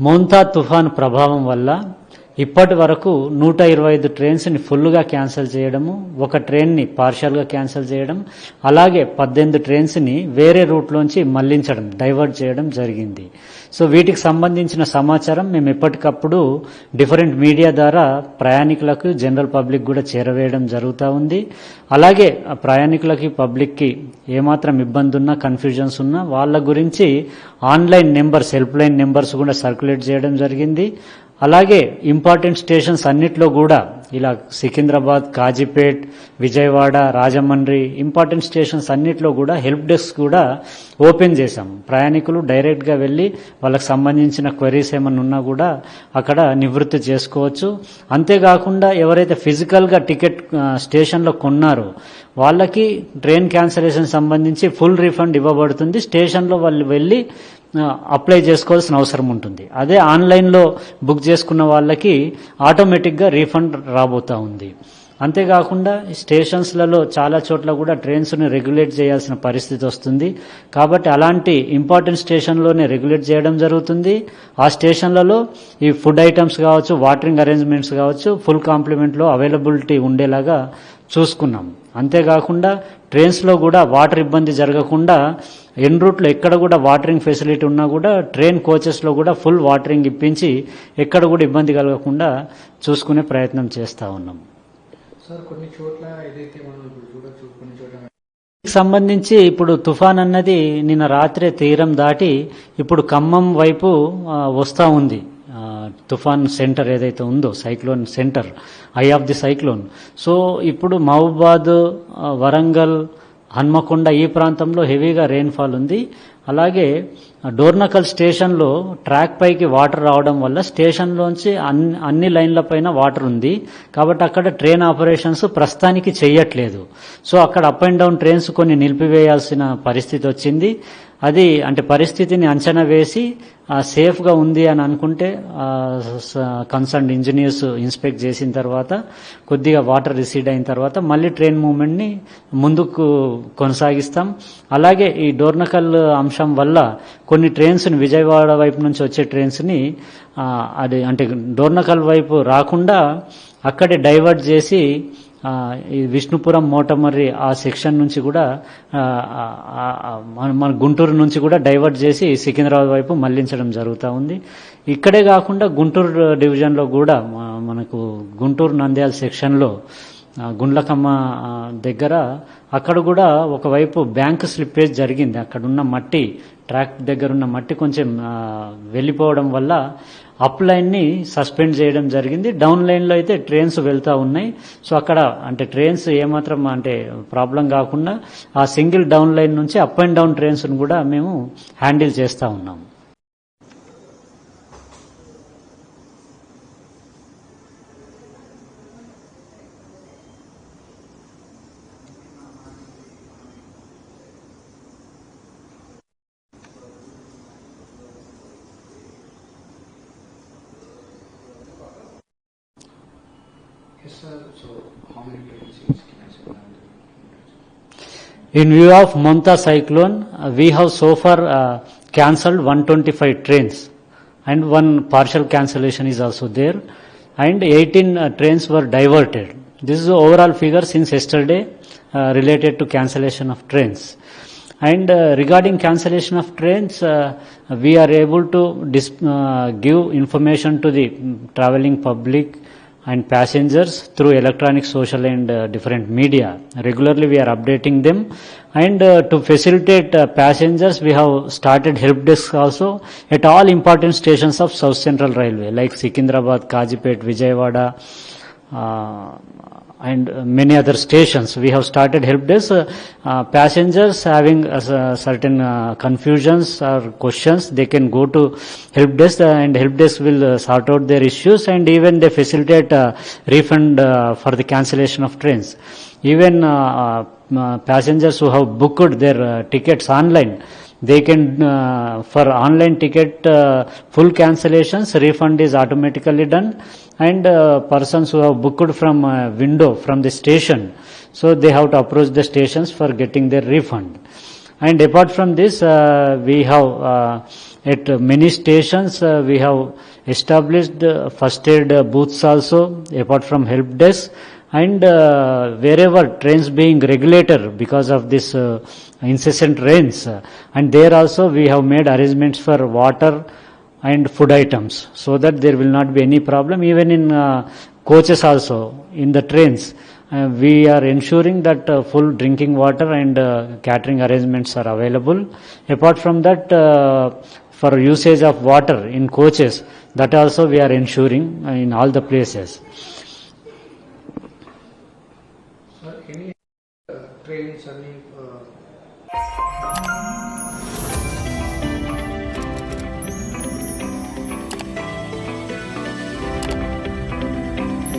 మోంతా తుఫాన్ ప్రభావం వల్ల ఇప్పటి వరకు నూట ఇరవై ఐదు ట్రైన్స్ని ఫుల్గా క్యాన్సిల్ చేయడము ఒక ట్రైన్ని పార్షియల్గా క్యాన్సిల్ చేయడం అలాగే పద్దెనిమిది ట్రైన్స్ని వేరే రూట్లోంచి మళ్ళించడం డైవర్ట్ చేయడం జరిగింది. సో వీటికి సంబంధించిన సమాచారం మేము ఎప్పటికప్పుడు డిఫరెంట్ మీడియా ద్వారా ప్రయాణికులకు జనరల్ పబ్లిక్ కూడా చేరవేయడం జరుగుతూ ఉంది. అలాగే ప్రయాణికులకి పబ్లిక్కి ఏమాత్రం ఇబ్బంది ఉన్నా కన్ఫ్యూజన్స్ ఉన్నా వాళ్ళ గురించి online numbers help line numbers కూడా సర్క్యులేట్ చేయడం జరిగింది. అలాగే ఇంపార్టెంట్ స్టేషన్స్ అన్నిట్లో కూడా ఇలా సికింద్రాబాద్ కాజీపేట్ విజయవాడ రాజమండ్రి ఇంపార్టెంట్ స్టేషన్స్ అన్నిట్లో కూడా హెల్ప్ డెస్క్ కూడా ఓపెన్ చేశాం. ప్రయాణికులు డైరెక్ట్గా వెళ్ళి వాళ్ళకి సంబంధించిన క్వరీస్ ఏమైనా ఉన్నా కూడా అక్కడ నివృత్తి చేసుకోవచ్చు. అంతేకాకుండా ఎవరైతే ఫిజికల్గా టికెట్ స్టేషన్లో కొన్నారో వాళ్ళకి ట్రైన్ క్యాన్సలేషన్ సంబంధించి ఫుల్ రీఫండ్ ఇవ్వబడుతుంది. స్టేషన్లో వాళ్ళు వెళ్ళి అప్లై చేసుకోవాల్సిన అవసరం ఉంటుంది. అదే ఆన్లైన్లో బుక్ చేసుకున్న వాళ్ళకి ఆటోమేటిక్గా రీఫండ్ రాబోతా ఉంది. అంతేకాకుండా స్టేషన్స్లలో చాలా చోట్ల కూడా ట్రైన్స్ని రెగ్యులేట్ చేయాల్సిన పరిస్థితి వస్తుంది. కాబట్టి అలాంటి ఇంపార్టెంట్ స్టేషన్లోనే రెగ్యులేట్ చేయడం జరుగుతుంది. ఆ స్టేషన్లలో ఈ ఫుడ్ ఐటమ్స్ కావచ్చు వాటరింగ్ అరేంజ్మెంట్స్ కావచ్చు ఫుల్ కాంప్లిమెంట్లో అవైలబిలిటీ ఉండేలాగా చూసుకున్నాం. అంతేకాకుండా ట్రైన్స్లో కూడా వాటర్ ఇబ్బంది జరగకుండా ఎన్ రూట్లో ఎక్కడ కూడా వాటరింగ్ ఫెసిలిటీ ఉన్నా కూడా ట్రైన్ కోచెస్లో కూడా ఫుల్ వాటరింగ్ ఇప్పించి ఎక్కడ కూడా ఇబ్బంది కలగకుండా చూసుకునే ప్రయత్నం చేస్తూ ఉన్నాం. సంబంధించి ఇప్పుడు తుఫాన్ అన్నది నిన్న రాత్రే తీరం దాటి ఇప్పుడు ఖమ్మం వైపు వస్తా ఉంది. తుఫాన్ సెంటర్ ఏదైతే ఉందో cyclone center eye of the cyclone. So ఇప్పుడు మహబూబాద్ వరంగల్ హన్మకొండ ఈ ప్రాంతంలో హెవీగా రెయిన్ఫాల్ ఉంది. అలాగే డోర్నకల్ స్టేషన్లో ట్రాక్ పైకి వాటర్ రావడం వల్ల స్టేషన్లోంచి అన్ని అన్ని లైన్ల పైన వాటర్ ఉంది. కాబట్టి అక్కడ ట్రైన్ ఆపరేషన్స్ ప్రస్తుతానికి చేయట్లేదు సో అక్కడ అప్ అండ్ డౌన్ ట్రైన్స్ కొన్ని నిలిపివేయాల్సిన పరిస్థితి వచ్చింది. అది అంటే పరిస్థితిని అంచనా వేసి సేఫ్గా ఉంది అని అనుకుంటే కన్సర్న్ ఇంజనీర్స్ ఇన్స్పెక్ట్ చేసిన తర్వాత కొద్దిగా వాటర్ రిసీడ్ అయిన తర్వాత మళ్ళీ ట్రైన్ మూమెంట్ని ముందుకు కొనసాగిస్తాం. అలాగే ఈ డోర్నకల్ అంశం వల్ల కొన్ని ట్రైన్స్ని విజయవాడ వైపు నుంచి వచ్చే ట్రైన్స్ని అది అంటే డోర్నకల్ వైపు రాకుండా అక్కడే డైవర్ట్ చేసి ఈ విష్ణుపురం మోటమర్రి ఆ సెక్షన్ నుంచి కూడా మన మన గుంటూరు నుంచి కూడా డైవర్ట్ చేసి సికింద్రాబాద్ వైపు మళ్ళించడం జరుగుతూ ఉంది. ఇక్కడే కాకుండా గుంటూరు డివిజన్లో కూడా మనకు గుంటూరు నంద్యాల సెక్షన్లో గుండ్లకమ్మ దగ్గర అక్కడ కూడా ఒకవైపు బ్యాంక్ స్లిప్పేజ్ జరిగింది. అక్కడ ఉన్న మట్టి ట్రాక్ దగ్గర ఉన్న మట్టి కొంచెం వెళ్ళిపోవడం వల్ల అప్ లైన్ని సస్పెండ్ చేయడం జరిగింది. డౌన్ లైన్లో అయితే ట్రైన్స్ వెళ్తూ ఉన్నాయి. సో అక్కడ అంటే ట్రైన్స్ ఏమాత్రం అంటే ప్రాబ్లం కాకుండా ఆ సింగిల్ డౌన్ లైన్ నుంచి అప్ అండ్ డౌన్ ట్రైన్స్ను కూడా మేము హ్యాండిల్ చేస్తూ ఉన్నాము. In view of Monta cyclone, uh, we have so far uh, cancelled 125 trains and one partial cancellation is also there and 18 uh, trains were diverted. This is the overall figure since yesterday uh, related to cancellation of trains. And uh, regarding cancellation of trains, uh, we are able to uh, give information to the mm, traveling public and passengers through electronic, social and uh, different media. Regularly we are updating them and uh, to facilitate uh, passengers we have started help desks also at all important stations of South Central Railway like Sikindrabad, Kajipet, Vijayawada uh, and uh, many other stations. We have started help desk. Uh, uh, passengers having uh, certain uh, confusions or questions, they can go to help desk uh, and help desk will uh, sort out their issues and even they facilitate uh, refund uh, for the cancellation of trains. Even uh, uh, uh, passengers who have booked their uh, tickets online, they can uh, for online ticket uh, full cancellations refund is automatically done and uh, persons who have booked from window from the station so they have to approach the stations for getting their refund and apart from this uh, we have uh, At many stations, uh, we have established uh, first aid uh, booths also, apart from help desk. And uh, wherever trains being regulator because of this uh, incessant rains, uh, and there also we have made arrangements for water and food items so that there will not be any problem. Even in uh, coaches also in the trains uh, we are ensuring that uh, full drinking water and uh, catering arrangements are available. Apart from that uh, for usage of water in coaches that also we are ensuring uh, in all the places train आणि